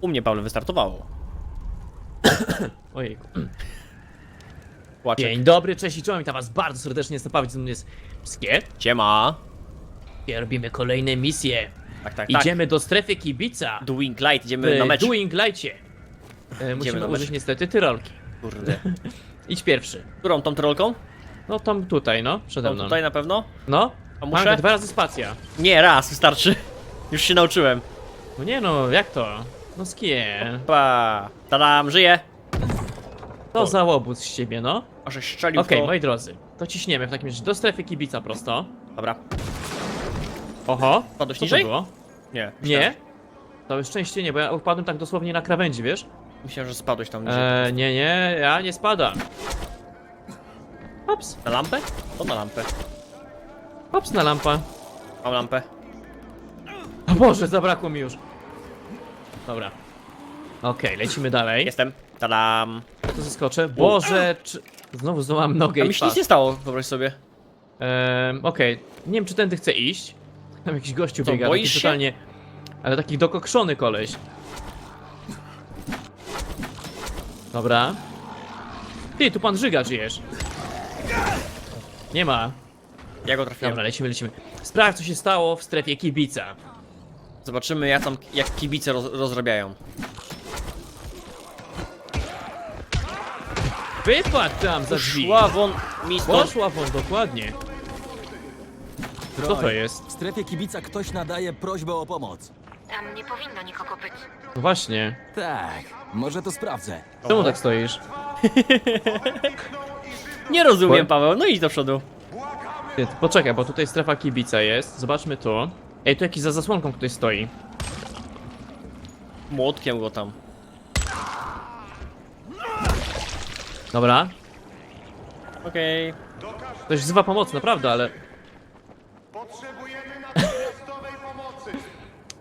U mnie, Paweł, wystartowało. Ojejku. Płaczek. Dzień dobry, cześć i czołem, witam was bardzo serdecznie, jestem Paweł, ze mną jest Pskie. Ciema. I robimy kolejne misje. Tak, tak, Idziemy do strefy kibica tak. Doing Light, idziemy w na mecz. Doing Lightie. E, musimy na użyć mecz. niestety tyrolki. Kurde. Idź pierwszy. Którą tą trolką? No tam tutaj, no, przede Tą mną. tutaj na pewno? No, A muszę? Mamy dwa razy spacja. Nie, raz, wystarczy. Już się nauczyłem. No nie no, jak to? No skie. Pa. Tadam, żyję. To za łobuz z ciebie, no. Może strzelił Okej, to. moi drodzy, to ciśniemy w takim razie do strefy kibica prosto. Dobra. Oho, Padłeś co to niżej? było? Nie. Nie? Całe szczęście nie, bo ja upadłem tak dosłownie na krawędzi, wiesz? Myślałem, że spadłeś tam niżej. Eee, nie, nie, ja nie spadam. Ops, Na lampę? To na lampę. ops na lampa. Mam lampę. O Boże, zabrakło mi już. Dobra. Okej, lecimy dalej. Jestem. Tadam. Tu zaskoczę. Boże, czy... Znowu złamałem nogę A i mi się nic nie stało, wyobraź sobie. Eee, Okej, nie wiem czy tędy chce iść. Tam jakiś gościu Co, biega, boisz taki się? totalnie... Ale taki dokokszony koleś. Dobra. Ty, tu pan Żyga żyjesz. Nie ma. Ja go trafiłem. Dobra, lecimy, lecimy. Sprawdź co się stało w strefie kibica. Zobaczymy jak tam, jak kibice roz, rozrabiają. Wypadł tam za drzwi. Szła won. Poszła won, dokładnie. Co to jest? W strefie kibica ktoś nadaje prośbę o pomoc. Tam nie powinno nikogo być. No właśnie. Tak, może to sprawdzę. Czemu tak stoisz? Nie rozumiem, Paweł. No idź do przodu. Ty poczekaj, bo tutaj strefa kibica jest. Zobaczmy tu. Ej, tu jakiś za zasłonką ktoś stoi. Młotkiem go tam. Dobra. Okej. Ktoś wzywa pomocy, naprawdę, ale... Potrzebujemy natychmiastowej pomocy.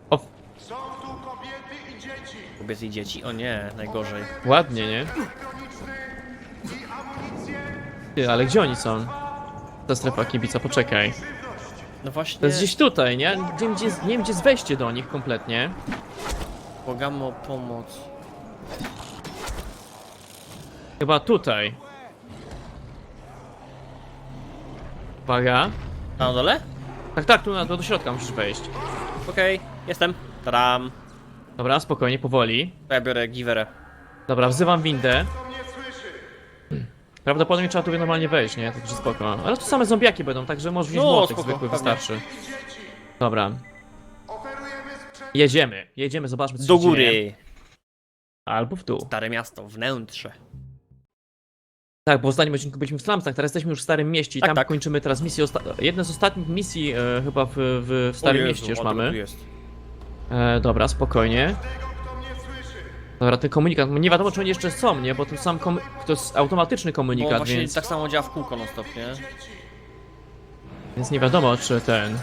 O, Są tu kobiety i dzieci. Kobiety i dzieci. O nie, najgorzej. ładnie, nie? I amunicję. Ty, ale gdzie oni są? Ta strefa kibica, poczekaj. No właśnie. To jest gdzieś tutaj, nie? Nie wiem, gdzie, jest- nie wiem, gdzie jest wejście do nich kompletnie. Błagamy o pomoc. Chyba tutaj. Uwaga. Na dole? Tak, tak, tu na, do, do środka musisz wejść. Okej, jestem. Tadam. Dobra, spokojnie, powoli. To ja biorę giwerę. Dobra, wzywam windę. Prawdopodobnie trzeba tu normalnie wejść, nie? Także spoko. Ale tu same zombiaki będą, także może wziąć No, młotek spoko, zwykły, pewnie. wystarczy. Dobra. Jedziemy, jedziemy, zobaczmy co Do się dzieje. góry. Albo w dół. Stare miasto, wnętrze. Tak, bo w ostatnim odcinku byliśmy w Slumsach, teraz jesteśmy już w Starym Mieście i Tak, tam tak. kończymy teraz misję, osta- jedne z ostatnich misji e, chyba w, w, w Starym O Jezu, Mieście już tu mamy. Jest. E, dobra, spokojnie. Dobra, ten komunikat, nie wiadomo czy oni jeszcze są, nie? Bo to sam kom- to jest automatyczny Bo komunikat, właśnie więc, tak samo działa w kółko non stop, nie? więc nie wiadomo czy ten...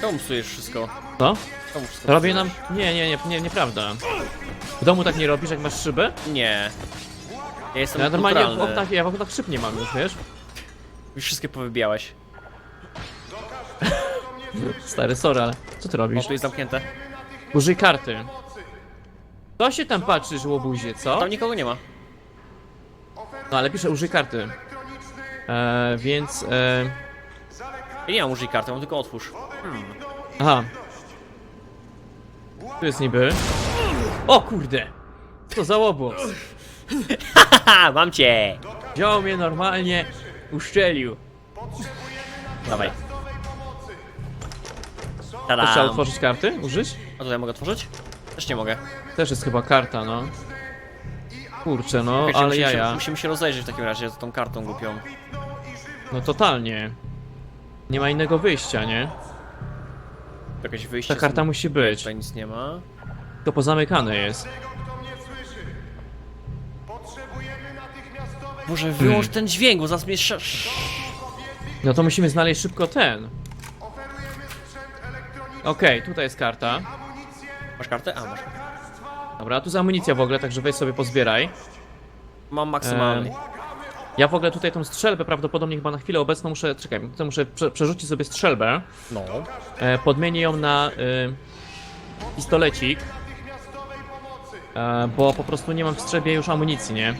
Czemu psujesz wszystko? Co? Czemu wszystko Robię psujesz? nam... Nie, nie, nie, nie, nieprawda. W domu tak nie robisz, jak masz szybę? Nie. Ja jestem Ja normalnie w kulturalny. oknach, ja w oknach szyb nie mam już, wiesz? Już wszystkie powybijałeś. Stary, sorry, ale co ty O, robisz? tu jest zamknięte. Użyj karty. Co się tam patrzysz, łobuzie, co? Tam nikogo nie ma. No ale piszę użyj karty. E, więc... E, Ja nie mam użyj karty, mam tylko otwórz. aha. Tu jest niby. O kurde! Co za łobuz? Haha, mam cię! Wziął mnie normalnie, uszczelił. Dawaj. To trzeba otworzyć karty? Użyć? A tutaj mogę otworzyć? Też nie mogę. Też jest chyba karta, no. Kurczę, no, Wiecie, ale musimy, jaja. Musimy się rozejrzeć w takim razie z tą kartą głupią. No totalnie. Nie ma innego wyjścia, nie? Jakieś wyjście. Ta karta z- musi być. Tutaj nic nie ma. Tylko pozamykane jest. Boże, wyłącz ten dźwięk, bo zaraz mnie sz... No to musimy znaleźć szybko ten. Okej, tutaj jest karta. Masz kartę? A, masz. Dobra, tu jest amunicja w ogóle, także weź sobie pozbieraj. Mam maksymalny. Ja w ogóle tutaj tą strzelbę prawdopodobnie chyba na chwilę obecną muszę, czekaj, muszę prze, przerzucić sobie strzelbę. No. E, podmienię ją na y, pistolecik. E, bo po prostu nie mam w strzebie już amunicji, nie?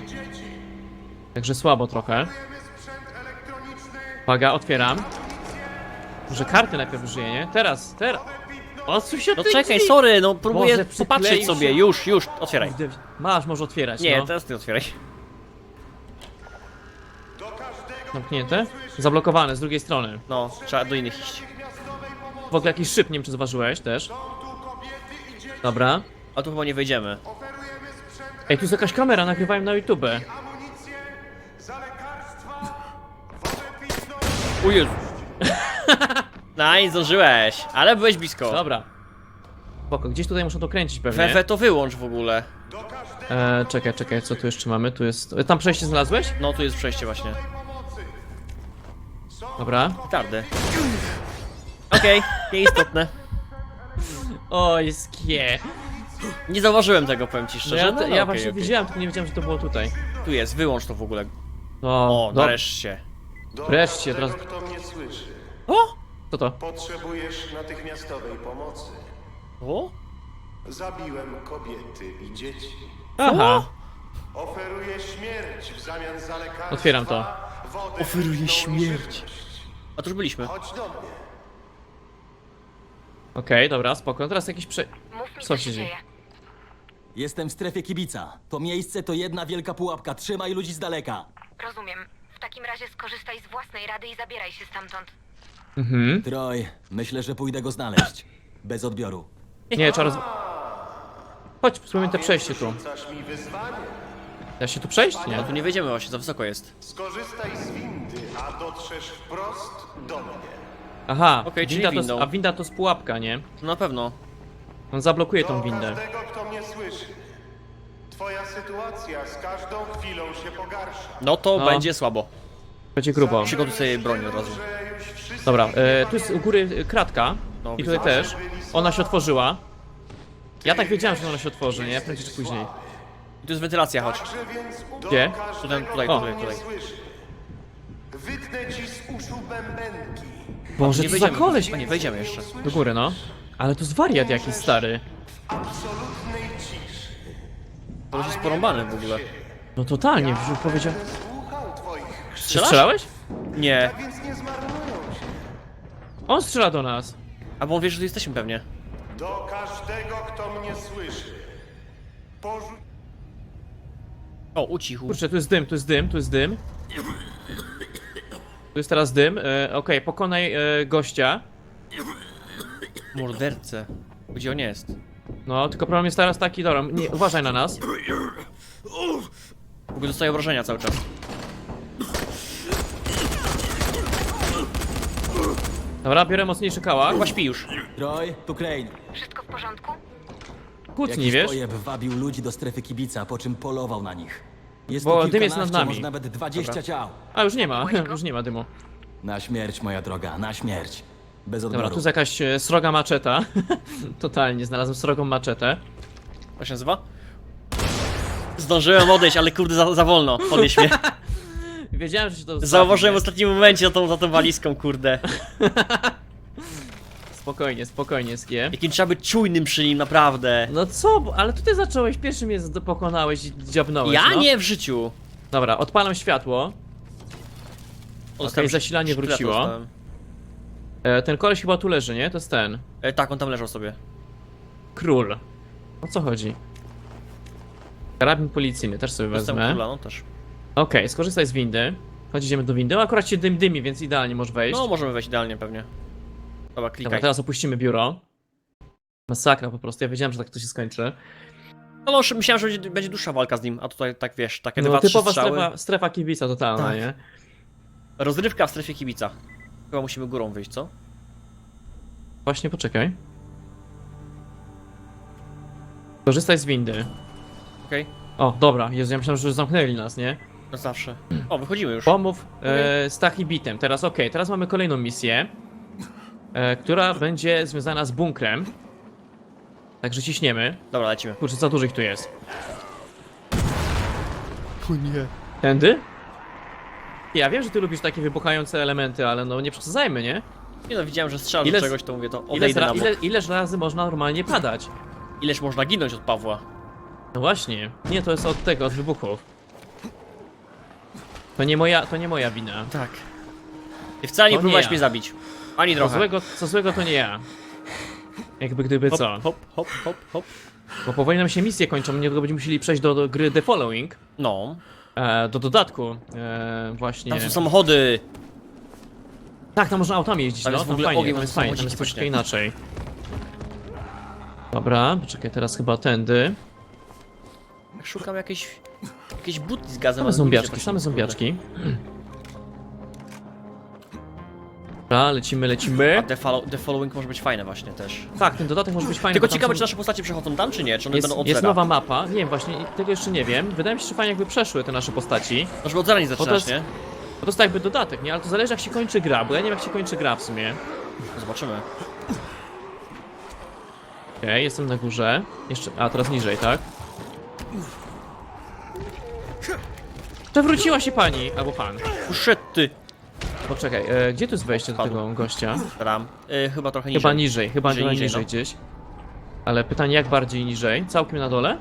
Także słabo trochę. Uwaga, otwieram. Może karty najpierw użyję, nie? Teraz, teraz. Odsuń się od No czekaj, drzwi. sorry, no próbuję Boże, popatrzeć sobie. się. Już, już, otwieraj. Kurde, Masz, może otwierać, Nie, no. teraz ty otwieraj. Zamknięte? Zablokowane z drugiej strony. No, trzeba do innych iść. W ogóle jakiś szyb, nie wiem czy zauważyłeś też. Dobra. A tu chyba nie wejdziemy. Ej, tu jest jakaś kamera, nagrywają na YouTube. Amunicję za lekarstwa, wodę pitną, O Jezu. No, nie zdążyłeś, ale byłeś blisko. Dobra. Spoko, gdzieś tutaj muszę dokręcić pewnie. Wewe to wyłącz w ogóle. E, czekaj, czekaj, co tu jeszcze mamy? Tu jest... e, Tam przejście znalazłeś? No, tu jest przejście właśnie. Dobra. Tardy. Okej, nieistotne. Oj, skie. Nie zauważyłem tego, powiem ci No szczerze. ja, No, no, ja okej, właśnie okej. widziałem, tylko nie wiedziałem, że to było tutaj. Tu jest, wyłącz to w ogóle. O, O, do... nareszcie. Wreszcie, każdego, teraz- kto mnie słyszy. O! Co to? Potrzebujesz natychmiastowej pomocy. O? Zabiłem kobiety i dzieci. Aha. Oferuję śmierć w zamian za lekarstwa. Otwieram to. Wodę Oferuję pitną i śmierć. żywność. A tu już byliśmy. Chodź do mnie. Okej, dobra, spoko. Teraz jakiś prze... Mów mi, Co co się się dzieje? dzieje. Jestem w strefie kibica. To miejsce to jedna wielka pułapka. Trzymaj ludzi z daleka. Rozumiem. W takim razie skorzystaj z własnej rady i zabieraj się stamtąd. Mhm. Troj, myślę, że pójdę go znaleźć. Bez odbioru. Nie, roz... Chodź, spróbujmy te przejście tu. Rzucasz mi wyzwanie. Da się tu przejść? Nie. A tu nie wejdziemy właśnie, za wysoko jest. Skorzystaj z windy, a dotrzesz wprost do mnie. Aha, Okej, czyli winda to, windą. a winda to jest pułapka, nie? No na pewno. On zablokuje tą windę. każdego, kto mnie słyszy. Twoja sytuacja z każdą chwilą się pogarsza. No to No. będzie słabo. Będzie grubo. Przygotuj sobie broń od razu. Że Dobra, e, tu jest u góry kratka. No, I widzę. tutaj też. Ona się otworzyła. Ja tak wiedziałem, że ona się otworzy, nie? Prędzej czy później. Tu jest wentylacja, chodź. Gdzie? Tutaj, tutaj, mnie tutaj. Wytnę ci z uszu bębenki. Boże, Nie co za wejdziemy. koleś! Nie, wejdziemy jeszcze. Do góry, no. Ale to jest wariat jakiś stary. Absolutnej ciszy. To już jest porąbany w ogóle. No totalnie, wziął powiedział... Słucham twoich krzyków, Strzelasz? Strzelałeś? Nie. więc nie zmarnują się. On strzela do nas. A bo on wie, że tu jesteśmy pewnie. Do każdego, kto mnie słyszy. Porzuć O, ucichł. Kurczę, tu jest dym, tu jest dym, tu jest dym. Tu jest teraz dym. E, Okej, pokonaj e, gościa. Mordercę. Gdzie on jest? No, tylko problem jest teraz taki, dobra, nie, uważaj na nas. W ogóle dostaje obrażenia cały czas. Dobra, biorę mocniejszy kałak. Chyba śpi już. Troj, tu Crane. Wszystko w porządku? Kłótni, Jakiś wiesz? pojeb wabił ludzi do strefy kibica, po czym polował na nich. Jest Bo tu dym jest nad kilkanaście, nami. może nawet 20 ciał. A, już nie ma, już nie ma dymu. Na śmierć, moja droga, na śmierć. Bez odbioru. Dobra, tu jest jakaś e, sroga maczeta. Totalnie, znalazłem srogą maczetę. Jak się nazywa? Zdążyłem odejść, ale kurde za, za wolno. Podnieś mnie. Wiedziałem, że się to Zauważyłem w ostatnim momencie za tą, za tą walizką, kurde. nie? Spokojnie, spokojnie, skie. Jakim trzeba być czujnym przy nim, naprawdę. No co, bo- ale tutaj zacząłeś, pierwszy mnie pokonałeś i dziabnąłeś, Ja no. nie w życiu. Dobra, odpalam światło. Dostałem zasilanie wróciło. dostałem. E, ten koleś chyba tu leży, nie? To jest ten. E, tak, on tam leżał sobie. Król. O co chodzi? Karabin policyjny, też sobie Dostałem wezmę. króla, no też. Okej, skorzystaj z windy. Chodź, idziemy do windy. O, akurat się dym dymi, więc idealnie możesz wejść. No, możemy wejść idealnie pewnie. Dobra, Dobra, klikaj. teraz opuścimy biuro. Masakra po prostu, ja wiedziałem, że tak to się skończy. No, no, myślałem, że będzie, będzie dłuższa walka z nim, a tutaj tak wiesz, takie No, dwa, typowa strzały. strefa, strefa kibica totalna, Tak. nie? Rozrywka w strefie kibica. Chyba musimy górą wyjść, co? Właśnie, poczekaj. Korzystaj z windy. Okej. O, dobra, Jezu, ja myślałem, że już zamknęli nas, nie? No zawsze. O, wychodzimy już. Pomów e, z Tachibitem. Teraz okej, teraz mamy kolejną misję, e, która będzie związana z bunkrem. Także ciśniemy. Dobra, lecimy. Kurczę, za dużo ich tu jest. O nie. Tędy? Ja wiem, że ty lubisz takie wybuchające elementy, ale no nie przesadzajmy, nie? Nie no, widziałem, że strzela Ile do czegoś, to mówię, to odejdę ra, na bok. ile, ileż razy można normalnie padać? Ileż można ginąć od Pawła? No właśnie. Nie, to jest od tego, od wybuchów. To nie moja, to nie moja wina. Tak. I wcale nie To nie próbowałeś ja. mnie zabić. Ani Co trochę. złego, co złego to nie ja. Jakby gdyby hop, co. hop, hop, hop, hop. Bo powoli nam się misje kończą, niedługo będziemy musieli przejść do, do gry The Following. No. E, do dodatku. E, właśnie. Tam są samochody. Tak, tam można autami jeździć, Tam no, jest w tam ogóle fajnie, ogień, tam jest są fajnie, tam samochodziki jest troszkę inaczej. Dobra, poczekaj, teraz chyba tędy. Szukam jakiejś... Jakieś butli z gazem. Same zombiaczki, same zombiaczki. Dobra, lecimy, lecimy. A the, follow, the Following może być fajne właśnie też. Tak, ten dodatek może być fajny. Tylko ciekawe, są- czy nasze postacie przechodzą tam, czy nie? Czy one jest, będą od jest nowa mapa, nie wiem właśnie, tego jeszcze nie wiem. Wydaje mi się, że fajnie jakby przeszły te nasze postaci. No, żeby od zera nie zaczynasz, jest- nie? Bo to jest jakby dodatek, nie? Ale to zależy jak się kończy gra, bo ja nie wiem jak się kończy gra w sumie. Zobaczymy. Okej, jestem na górze. Jeszcze, a teraz niżej, tak? Przewróciła się pani, albo pan. Shit, ty. Poczekaj, e, gdzie tu jest wejście do Padł. tego gościa? Ram. Y, chyba trochę niżej. Chyba niżej, chyba Niżej, niżej, niżej, niżej no. gdzieś. Ale pytanie jak bardziej niżej? Całkiem na dole?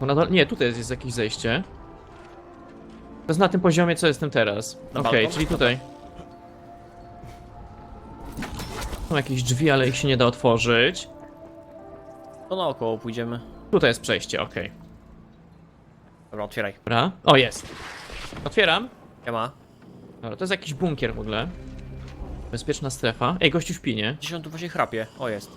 Bo na dole... Nie, tutaj jest, jest jakieś zejście. To jest na tym poziomie, co jestem teraz. Na Okej, balkon? czyli tutaj. Są jakieś drzwi, ale ich się nie da otworzyć. To naokoło pójdziemy. Tutaj jest przejście, okej. Dobra, otwieraj. Dobra. O, jest. Otwieram. Ja ma. Dobra, to jest jakiś bunkier w ogóle. Bezpieczna strefa. Ej, gościu śpi, nie? Gdzieś on tu właśnie chrapie. O, jest.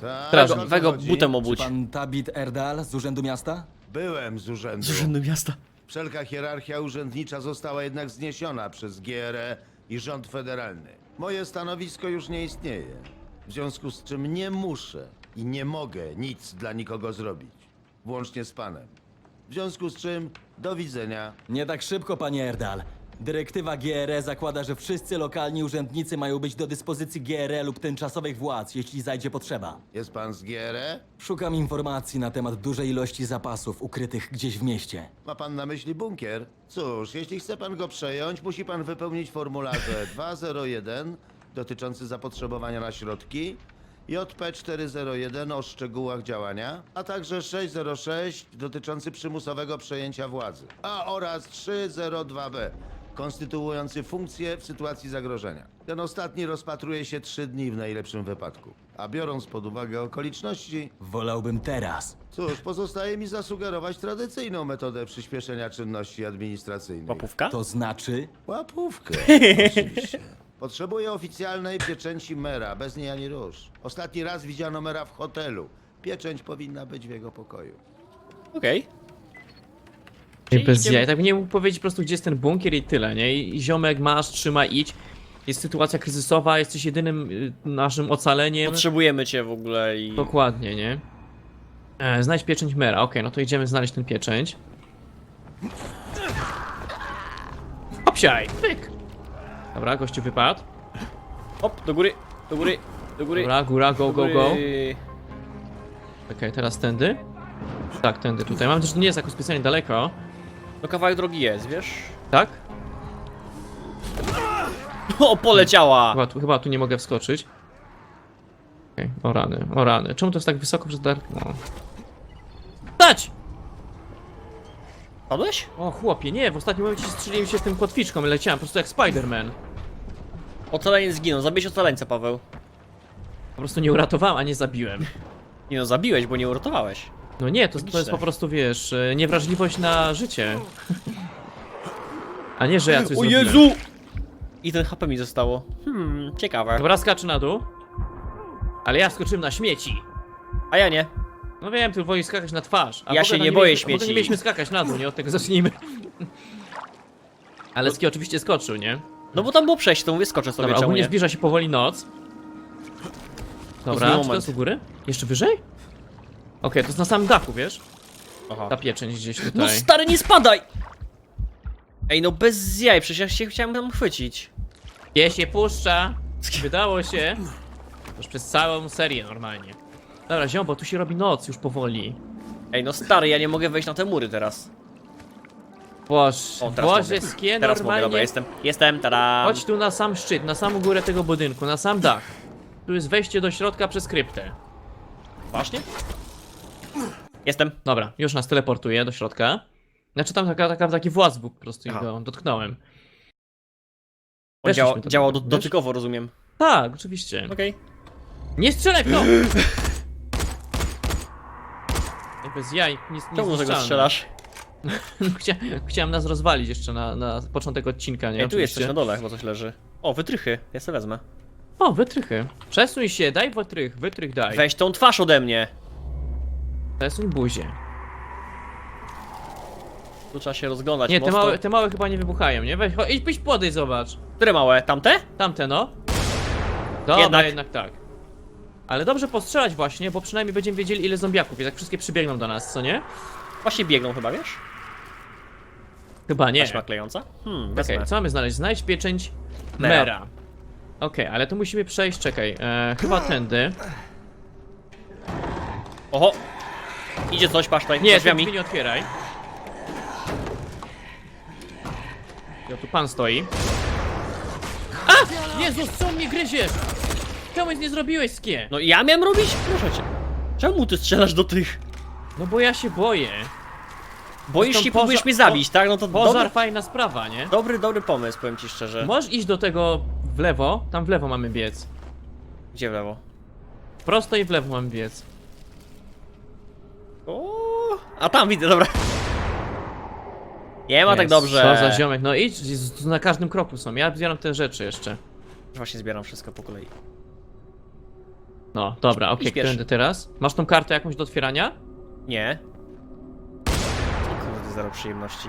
Tak, Teraz o co Wego chodzi? butem obudź. Pan Tabit Erdal z Urzędu Miasta? Byłem z urzędu. miasta. Wszelka hierarchia urzędnicza została jednak zniesiona przez GRE i rząd federalny. Moje stanowisko już nie istnieje. W związku z czym nie muszę i nie mogę nic dla nikogo zrobić. Włącznie z panem. W związku z czym do widzenia. Nie tak szybko, panie Erdal. Dyrektywa GRE zakłada, że wszyscy lokalni urzędnicy mają być do dyspozycji GRE lub tymczasowych władz, jeśli zajdzie potrzeba. Jest pan z GRE? Szukam informacji na temat dużej ilości zapasów ukrytych gdzieś w mieście. Ma pan na myśli bunkier? Cóż, jeśli chce pan go przejąć, musi pan wypełnić formularze 201 dotyczący zapotrzebowania na środki, JP401 o szczegółach działania, a także 606 dotyczący przymusowego przejęcia władzy, a oraz 302b konstytuujący funkcję w sytuacji zagrożenia. Ten ostatni rozpatruje się trzy dni w najlepszym wypadku. A biorąc pod uwagę okoliczności, Wolałbym teraz. Cóż, pozostaje mi zasugerować tradycyjną metodę przyspieszenia czynności administracyjnych. Łapówka? To znaczy, Łapówkę. oczywiście. Potrzebuję oficjalnej pieczęci mera, bez niej ani rusz. Ostatni raz widziano mera w hotelu. Pieczęć powinna być w jego pokoju. Okej. Ej, bez idziemy- jaj. Tak nie mógł powiedzieć po prostu, gdzie jest ten bunkier i tyle, nie? I ziomek masz, trzyma, idź. Jest sytuacja kryzysowa, jesteś jedynym y, naszym ocaleniem. Potrzebujemy cię w ogóle i... Dokładnie, nie? E, znajdź pieczęć mera. Okej, no to idziemy znaleźć ten pieczęć. Opsiaj! Pyk! Dobra, gościu wypadł. Hop, do góry, do góry, do góry. Dobra, góra, go, go, go. Okej, teraz tędy. Tak, tędy tutaj. Mam też, nie jest jakoś specjalnie daleko. No kawałek drogi jest, wiesz? Tak? O, poleciała! Chyba tu, chyba tu nie mogę wskoczyć. Okej, o rany, o rany. Czemu to jest tak wysoko, że dar... No. Stać! Padłeś? O chłopie, nie, w ostatnim momencie strzeliłem się tym kotwiczką i leciałem, po prostu jak Spider-Man. Ocaleniec zginął, zabiłeś ocaleńca, Paweł. Po prostu nie uratowałem, a nie zabiłem. Nie no, zabiłeś, bo nie uratowałeś. No nie, to, to jest po prostu, wiesz, e, niewrażliwość na życie. A nie, że ja coś O zrobiłem. Jezu! I ten HP mi zostało. Hmm, ciekawe. Dobra, skacz na dół. Ale ja skoczyłem na śmieci. A ja nie. No wiem, ty woli skakać na twarz. A Ja w ogóle się to nie boję mieliśmy, w ogóle śmieci. nie mieliśmy skakać na dół, nie? Od tego zacznijmy. Ale Ski oczywiście skoczył, nie? No bo tam było przejście, to mówię, skoczę sobie, Dobra, czemu ogólnie nie? zbliża się powoli noc. Dobra, czy to moment. jest u góry? Jeszcze wyżej? Okej, to jest na samym dachu, wiesz? Aha. Ta pieczęć gdzieś tutaj. No stary, nie spadaj! Ej, no bez jaj, przecież ja się chciałem tam chwycić. Je się puszcza! Wydało się. Już przez całą serię normalnie. Dobra, ziom, bo tu się robi noc już powoli. Ej, no stary, ja nie mogę wejść na te mury teraz. Boż, O, teraz Boże, mogę. skie Teraz mogę, dobra, normalnie. jestem. Jestem, tada. Chodź tu na sam szczyt, na samą górę tego budynku, na sam dach. Tu jest wejście do środka przez kryptę. Właśnie? Jestem. Dobra, już nas teleportuje do środka. Znaczy tam taka, taka, taki był po prostu i Aha. go dotknąłem. On Weszliśmy działa, działał do, wiesz? dotykowo, rozumiem. Tak, oczywiście. Okej. Nie strzelaj w to! Bez jaj, nic nie Czemu tego strzelasz? Chcia, chciałem nas rozwalić jeszcze na, na początek odcinka, nie? Ej, tu jest coś Oczywiście. na dole, chyba coś leży. O, wytrychy. Ja sobie wezmę. O, wytrychy. Przesuń się, daj wytrych, wytrych daj. Weź tą twarz ode mnie. Przesuń buzię. Tu trzeba się rozglądać Nie, te mocno. małe, te małe chyba nie wybuchają, nie? Weź, chodź, idź, podejdź, zobacz. Które małe? Tamte? Tamte, no. Dobra, Jednak. jednak. tak. Ale dobrze postrzelać właśnie, bo przynajmniej będziemy wiedzieli ile zombiaków jest, jak wszystkie przybiegną do nas, co nie? Właśnie biegną chyba, wiesz? Chyba nie. Taśma klejąca? Hmm, Okej, wezmę. co mamy znaleźć? Znajdź pieczęć Mera. Mera. Okej, ale to musimy przejść, czekaj, e, chyba tędy. Oho! Idzie coś, patrz tutaj, Nie, drzwiami. drzwi nie otwieraj. Ja tu pan stoi. A! Jezus, co mnie gryziesz? Czemu nic nie zrobiłeś, Skie? No ja miałem robić? Proszę cię. Czemu ty strzelasz do tych? No bo ja się boję. Boisz Zresztą się, próbujesz mnie zabić, tak? No to Pożar dobry, fajna sprawa, nie? dobry, dobry pomysł, powiem ci szczerze. Możesz iść do tego w lewo, tam w lewo mamy biec. Gdzie w lewo? Prosto i w lewo mamy biec. O, a tam widzę, dobra. Nie ma tak Jest, dobrze. Co za ziomek, no idź, Jezus, tu na każdym kroku są, ja zbieram te rzeczy jeszcze. Właśnie zbieram wszystko po kolei. No, dobra, okej, pierwszy. którędy teraz? Masz tą kartę jakąś do otwierania? Nie. O Kurde, zero przyjemności.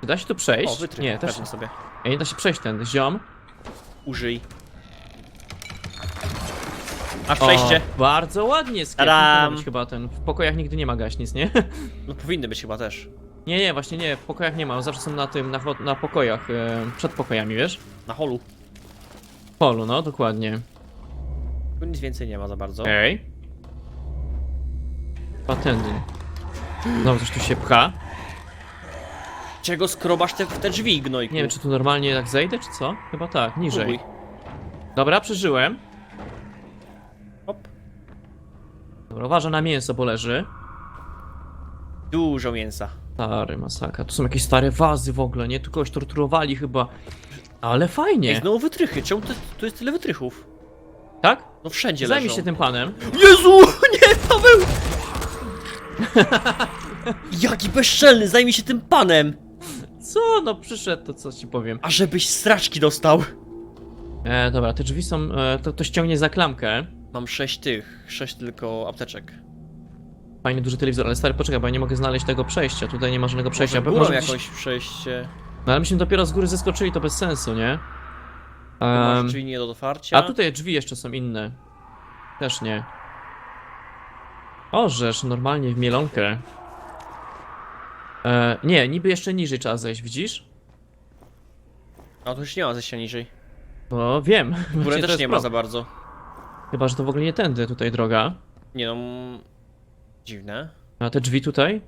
Czy da się tu przejść? O, wytrych. nie, też sobie. Ej, nie da się przejść tędy, ziom. Użyj. Masz przejście. O, bardzo ładnie. Tadam! Chyba ten. W pokojach nigdy nie ma gaśnic, nie? No powinny być chyba też. Nie, nie, właśnie nie, w pokojach nie ma, zawsze są na tym, na, na pokojach, e, przed pokojami, wiesz? Na holu. W polu, no, dokładnie. Tu nic więcej nie ma za bardzo. Okej. Patenty. Znowu coś tu się pcha. Czego skrobasz te, w te drzwi, gnojku? Nie wiem, czy tu normalnie tak zejdę, czy co? Chyba tak, niżej. Próbuj. Dobra, przeżyłem. Hop. Dobra, uważa na mięso, bo leży. Dużo mięsa. Stary masakra. Tu są jakieś stare wazy w ogóle, nie? Tu kogoś torturowali chyba. Ale Ej, fajnie. znowu wytrychy. Czemu to, tu jest tyle wytrychów? Tak? No wszędzie Zajmij leżą. się tym panem. Jezu! Nie, Paweł! Jaki bezczelny, zajmij się tym panem! Co? No przyszedł, to co ci powiem. A żebyś straczki dostał. E, dobra, te drzwi są. E, to, to ściągnie za klamkę. Mam sześć tych, sześć tylko apteczek. Fajny duży telewizor, ale stary, poczekaj, bo ja nie mogę znaleźć tego przejścia. Tutaj nie ma żadnego przejścia. Może gdzieś- jakoś przejście. No ale myśmy dopiero z góry zeskoczyli, to bez sensu, nie? Masz Em, drzwi nie do otwarcia. a tutaj drzwi jeszcze są inne. Też nie. Orzesz, normalnie w mielonkę. E, nie, niby jeszcze niżej trzeba zejść, widzisz? A tu już nie ma zejścia niżej. No wiem. Właśnie górę to też jest nie ma problem. za bardzo. Chyba, że to w ogóle nie tędy tutaj droga. Nie no... mm, Dziwne. A te drzwi tutaj?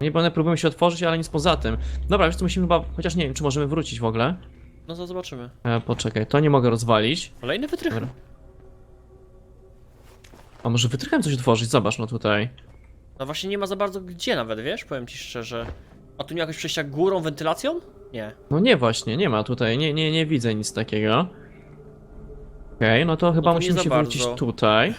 Nie, bo one próbują się otworzyć, ale nic poza tym. Dobra, wiesz co, musimy chyba, chociaż nie wiem, czy możemy wrócić w ogóle. No to zobaczymy. E, poczekaj, to nie mogę rozwalić. Kolejny wytrych. Dobra. A może wytrychem coś otworzyć? Zobacz, no tutaj. No właśnie nie ma za bardzo gdzie nawet, wiesz? Powiem ci szczerze. A tu nie jakoś przejścia górą, wentylacją? Nie. No nie właśnie, nie ma tutaj, nie, nie, nie widzę nic takiego. Okej, no to chyba to nie musimy za się bardzo. wrócić tutaj.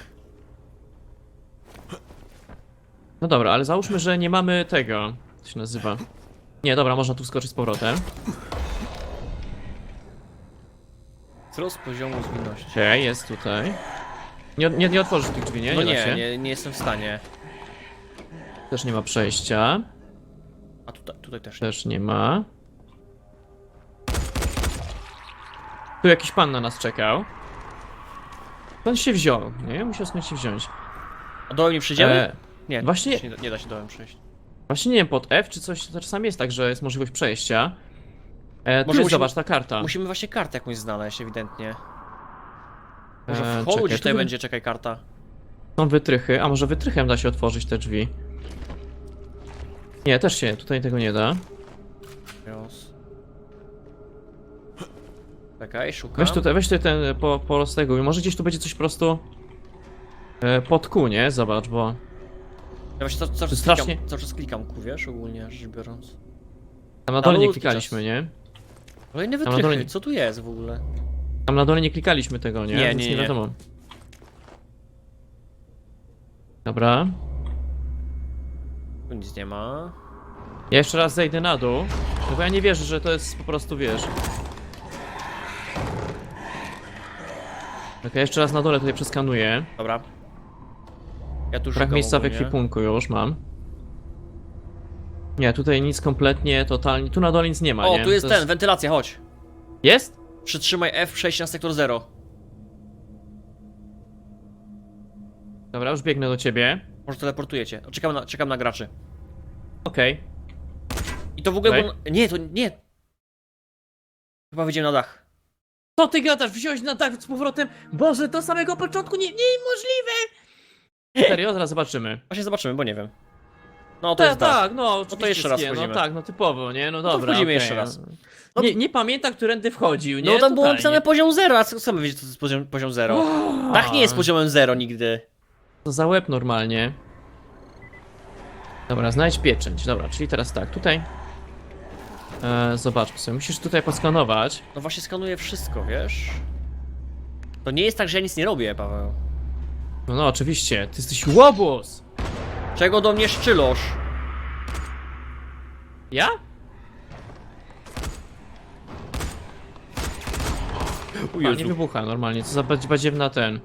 No dobra, ale załóżmy, że nie mamy tego. Co się nazywa? Nie, dobra, można tu skoczyć z powrotem. Wzrost poziomu zwinności. Okej, jest tutaj. Nie, nie, nie otworzysz tych drzwi, nie? No nie, da nie, się. nie, nie jestem w stanie. Też nie ma przejścia. A tutaj, tutaj też nie. Też nie ma. Tu jakiś pan na nas czekał. Pan się wziął, nie? Musiał skądś się wziąć. A dołem nie przyjdziemy? E, nie, właśnie- Nie, da- nie da się dołem przejść. właśnie nie wiem, pod F czy coś, to czasami jest tak, że jest możliwość przejścia. E, tu Może jest, musimy- zobacz, ta karta. Musimy właśnie kartę jakąś znaleźć, ewidentnie. Może E, w holu czekaj, tutaj tu- będzie, czekaj, karta. Są wytrychy, a może wytrychem da się otworzyć te drzwi? Nie, też się, tutaj tego nie da. Jos. Czekaj, szukam. Weź tutaj, weź tutaj ten, po, po rozteguj. Może gdzieś tu będzie coś po prostu... E, pod kół, nie? Zobacz, bo... Ja właśnie cały, czas strasznie- klikam, cały czas klikam ku, wiesz, ogólnie rzecz biorąc. Tam na dole nie klikaliśmy, czas. nie? Kolejne na wytrychy, dole- co tu jest w ogóle? Tam na dole nie klikaliśmy tego, nie? Nie, Więc nie, nie wiadomo. Dobra. Tu nic nie ma. Ja jeszcze raz zejdę na dół, no bo ja nie wierzę, że to jest po prostu, wiesz... Ok, jeszcze raz na dole tutaj przeskanuję. Dobra. Ja tu Brak szukam miejsca w ogólnie. ekwipunku już mam. Nie, tutaj nic kompletnie, totalnie. Tu na dole nic nie ma, O, nie? tu jest To ten, wentylacja, chodź. Jest? Przytrzymaj F, przejść na sektor 0. Dobra, już biegnę do ciebie. Może teleportujecie. Czekam na, czekam na graczy. Okej. I to w ogóle... Było... Nie, to nie. Chyba wyjdziemy na dach. Co ty gadasz? Wziąłeś na dach z powrotem? Boże, to samego początku nie, niemożliwe! Serio? Zaraz zobaczymy. Właśnie zobaczymy, bo nie wiem. No to Tak, jest tak, no oczywiście jeszcze raz skie, No wchodzimy. tak, no typowo, nie? No to dobra, wchodzimy okej. jeszcze raz. No Nie, nie pamięta, którędy wchodził, nie? No tam było Totalnie. napisane poziom 0, a co sami wiecie, co to jest poziom, poziom 0? Dach nie jest poziomem 0 nigdy. To za łeb normalnie. Dobra, znajdź pieczęć. Dobra, czyli teraz tak, tutaj. E, zobaczmy sobie, musisz tutaj poskanować. No właśnie skanuję wszystko, wiesz? To nie jest tak, że ja nic nie robię, Paweł. No, no, oczywiście, ty jesteś łobuz! Czego do mnie szczylosz? Ja? O A, nie Jezu. wybucha normalnie, co za badzi- badziewna ten.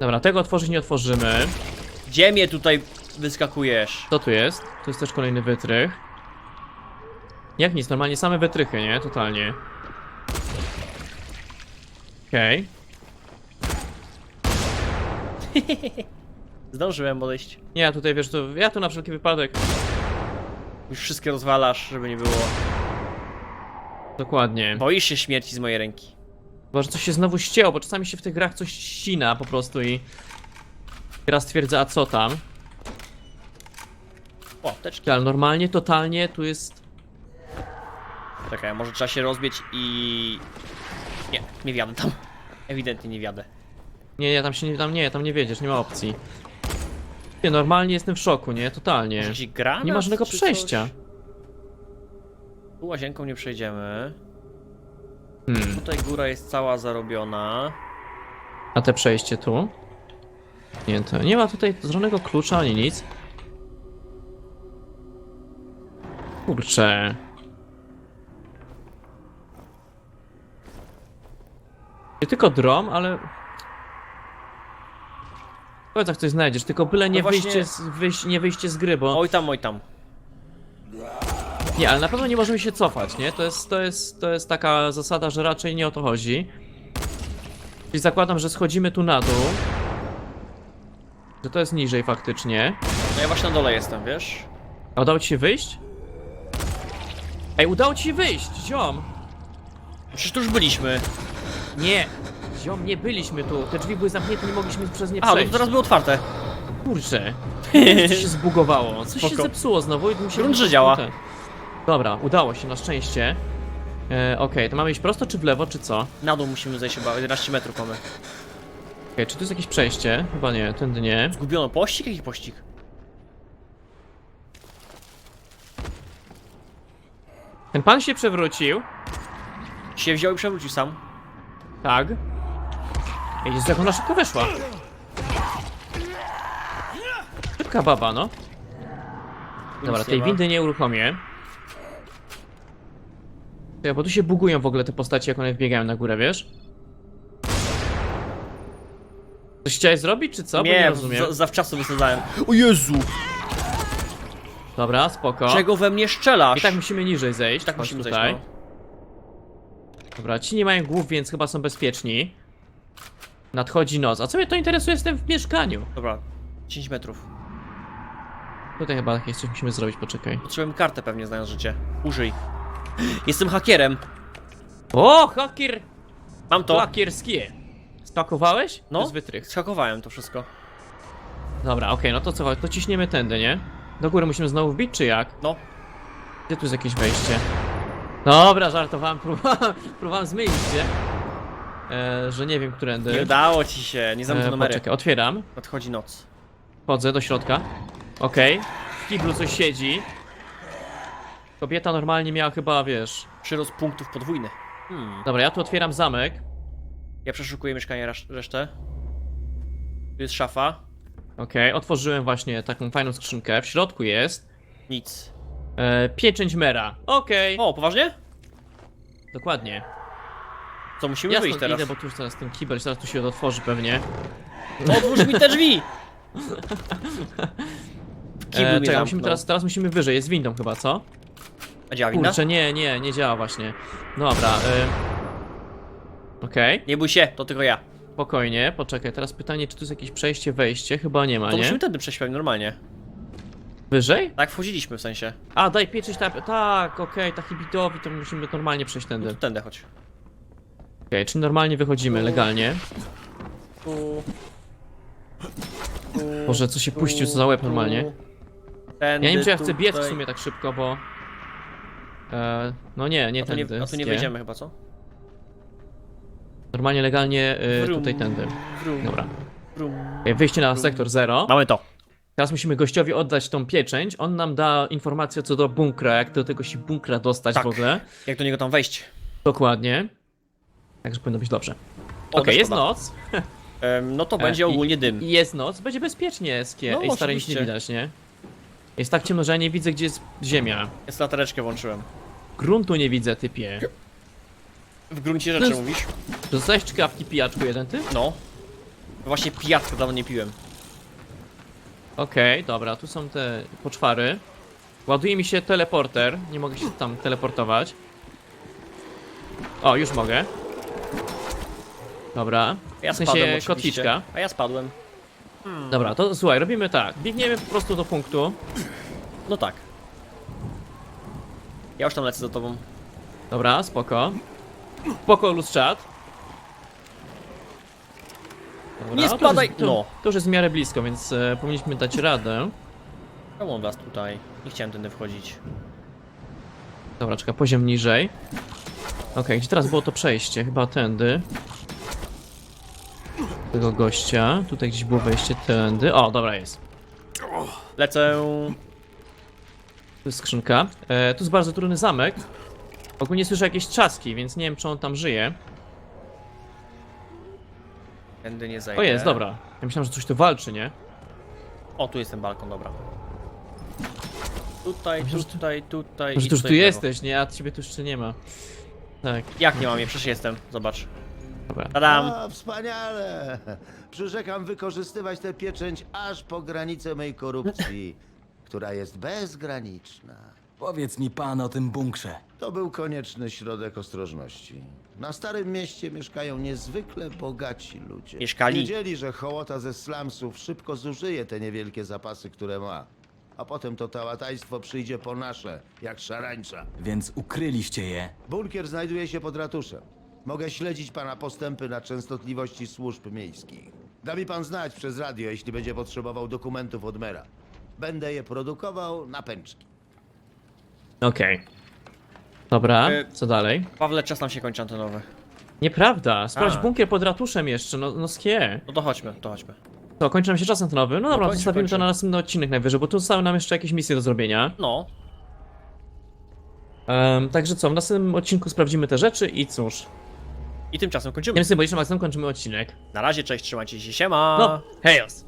Dobra, tego otworzyć nie otworzymy. Gdzie mnie tutaj wyskakujesz? Co tu jest? Tu jest też kolejny wytrych. Jak nic, normalnie same wytrychy, nie? Totalnie. Okej. Zdążyłem odejść. Nie, tutaj wiesz, to ja tu na wszelki wypadek. Już wszystkie rozwalasz, żeby nie było. Dokładnie. Boisz się śmierci z mojej ręki. Bo że coś się znowu ścięło, bo czasami się w tych grach coś ścina po prostu i... Raz stwierdza, a co tam? O, teczki. Ale normalnie, totalnie tu jest... Czekaj, może trzeba się rozbić i... Nie, nie wjadę tam. Ewidentnie nie wjadę. Nie, nie, tam się nie, tam nie, tam nie wiedziesz, nie ma opcji. Nie, normalnie jestem w szoku, nie? Totalnie. Jakiś granat, Nie ma żadnego czy przejścia. Coś? Tu łazienką nie przejdziemy. Hmm. Tutaj góra jest cała zarobiona. A te przejście tu? Nie, to nie ma tutaj żadnego klucza ani nic. Kurczę. Nie tylko drom, ale... Powiedz jak coś znajdziesz, tylko byle nie, No właśnie- wyjście z, wyjść, nie wyjście z gry, bo... Oj tam, oj tam. Nie, ale na pewno nie możemy się cofać, nie? To jest, to jest, to jest taka zasada, że raczej nie o to chodzi. Czyli zakładam, że schodzimy tu na dół. Że to jest niżej faktycznie. No ja właśnie na dole jestem, wiesz? A udało ci się wyjść? Ej, udało ci się wyjść, ziom! Przecież tu już byliśmy. Nie! Ziom, nie byliśmy tu. Te drzwi były zamknięte, nie mogliśmy przez nie A, no przejść. to teraz były otwarte. Kurczę. Coś się zbugowało. Coś się Spoko. zepsuło znowu i się... Grunt, że działa. Dobra, udało się, na szczęście. E, Okej, to mamy iść prosto czy w lewo, czy co? Na dół musimy zejść chyba, 11 metrów mamy. Okej, czy tu jest jakieś przejście? Chyba nie, tędy nie. Zgubiono pościg? Jaki pościg? Ten pan się przewrócił. Się wziął i przewrócił sam. Tak. Ej, Jezu, jak ona szybko weszła. Szybka baba, no. Dobra, tej windy nie uruchomię. Ja, bo tu się bugują w ogóle te postacie, jak one wbiegają na górę, wiesz? Coś chciałeś zrobić, czy co? Bo nie Nie, rozumiem. za, zawczasu wysadzałem. O Jezu! Dobra, spoko. Czego we mnie szczelasz? I tak musimy niżej zejść. tak Chodź musimy tutaj. zejść, no. Dobra, ci nie mają głów, więc chyba są bezpieczni. Nadchodzi noc. A co mnie to interesuje, jestem w mieszkaniu. Dobra, 10 metrów. Tutaj chyba jakieś coś musimy zrobić, poczekaj. Potrzebujemy kartę pewnie, znając życie. Użyj. Jestem hakerem. O, hakier! Mam to. Hakierskie. Spakowałeś? No. Jest wytrych. Schakowałem to wszystko. Dobra, okej, no to co, to ciśniemy tędy, nie? Do góry musimy znowu wbić, czy jak? No. Gdzie tu jest jakieś wejście? Dobra, żartowałem, próbowałem, próbowałem zmylić, gdzie? E, że nie wiem, którędy. Nie udało ci się, nie te E, numery. poczekaj, otwieram. Nadchodzi noc. Wchodzę do środka. Okej. W kiblu coś siedzi. Kobieta normalnie miała chyba, wiesz... Przyrost punktów podwójny. Hmm. Dobra, ja tu otwieram zamek. Ja przeszukuję mieszkanie resztę. Tu jest szafa. Okej, otworzyłem właśnie taką fajną skrzynkę. W środku jest Nic. e, pieczęć mera. Okej, O, poważnie? dokładnie. Co, musimy Ja wyjść stąd teraz? idę, bo tu już teraz ten kibel, zaraz tu się otworzy pewnie. Otwórz mi te drzwi! W kiblu E, czekaj, musimy zamknął. teraz, teraz musimy wyżej, jest windą chyba, co? A działa winda? Kurczę, nie, nie, nie działa właśnie. Dobra, y... Okej, Nie bój się, to tylko ja. spokojnie, poczekaj, teraz pytanie, czy tu jest jakieś przejście, wejście? Chyba nie ma, To nie? musimy tędy przejść pewnie normalnie. Wyżej? Tak, wchodziliśmy w sensie. A, daj pieczyć tam, tak, okej, taki bidowi, to musimy normalnie przejść No tędy. to Okej, tędy chodź. Czyli normalnie wychodzimy, legalnie. Tu. Tu. Boże, co się puścił, co za łeb normalnie. Tędy, Ja nie wiem, czy ja chcę biec w sumie tak szybko, bo... E, no nie, nie A tu nie, tędy. a tu nie wejdziemy chyba, co? Normalnie, legalnie y, Wrum, tutaj tędy. wrum, Dobra. wrum. Okej, wyjście na sektor zero. Mamy to. Teraz musimy gościowi oddać tą pieczęć. On nam da informację co do bunkra, jak do tego się bunkra dostać Tak. w ogóle. Jak do niego tam wejść? Dokładnie. Także powinno być dobrze. Okej, jest szkoda. noc. Em, no to E, będzie i- ogólnie dym. I jest noc, będzie bezpiecznie, Skie. No, Ej, stary, nic nie oczywiście. widać, nie? Jest tak ciemno, że ja nie widzę, gdzie jest ziemia. Jest latareczkę włączyłem. Gruntu nie widzę, typie. W gruncie rzeczy No. mówisz? Dostałeś czkawki pijaczku jeden, ty? No. Właśnie pijatkę dawno nie piłem. Okej, dobra, tu są te poczwary. Ładuje mi się teleporter, nie mogę się tam teleportować. O, już mogę. Dobra. Ja w sensie spadłem oczywiście. kotwiczka. A ja spadłem. Dobra, to słuchaj, robimy tak. Biegniemy po prostu do punktu. No tak. Ja już tam lecę za tobą. Dobra, spoko. Spoko, lustrzat. Dobra, Nie to już spadaj! To, No. to już jest w miarę blisko, więc e, powinniśmy dać radę. Czemu on was tutaj? Nie chciałem tędy wchodzić. Dobra, czeka poziom niżej. Okej, gdzie teraz było to przejście? Chyba tędy. Tego gościa. Tutaj gdzieś było wejście tędy. O, dobra jest. Lecę. Tu jest skrzynka. E, tu jest bardzo trudny zamek. Ogólnie słyszę jakieś trzaski, więc nie wiem, czy on tam żyje. Tędy nie zajdę. O, jest, dobra. Ja myślałem, że coś tu walczy, nie? O, tu jest ten balkon, dobra. Tutaj, że tu- tutaj, tutaj Może i tu już tutaj tu w lewo. jesteś, nie? A ciebie tu jeszcze nie ma. Tak, Jak nie mam je? Przecież jestem. Zobacz. Dobra. Tadam! A, wspaniale! Przyrzekam wykorzystywać tę pieczęć aż po granicę mej korupcji, która jest bezgraniczna. Powiedz mi pan o tym bunkrze. To był konieczny środek ostrożności. Na Starym Mieście mieszkają niezwykle bogaci ludzie. Mieszkali. Wiedzieli, że hołota ze slumsów szybko zużyje te niewielkie zapasy, które ma. A potem to tałataństwo przyjdzie po nasze, jak szarańcza. Więc ukryliście je. Bunkier znajduje się pod ratuszem. Mogę śledzić pana postępy na częstotliwości służb miejskich. Da mi pan znać przez radio, jeśli będzie potrzebował dokumentów od mera. Będę je produkował na pęczki. Okej. Dobra, E, co dalej? Pawle, czas nam się kończy antenowy. Nieprawda, sprawdź A. bunkier pod ratuszem jeszcze, no, no skie. No to chodźmy, to chodźmy. To, kończy nam się czas antenowy? No dobra, kończy, zostawimy kończy. to na następny odcinek najwyżej, bo tu zostały nam jeszcze jakieś misje do zrobienia. No, Um, także co, w następnym odcinku sprawdzimy te rzeczy i cóż. I tymczasem kończymy. Tym symbolicznym akcentem kończymy odcinek. Na razie, cześć, trzymajcie się, siema! No, hejos!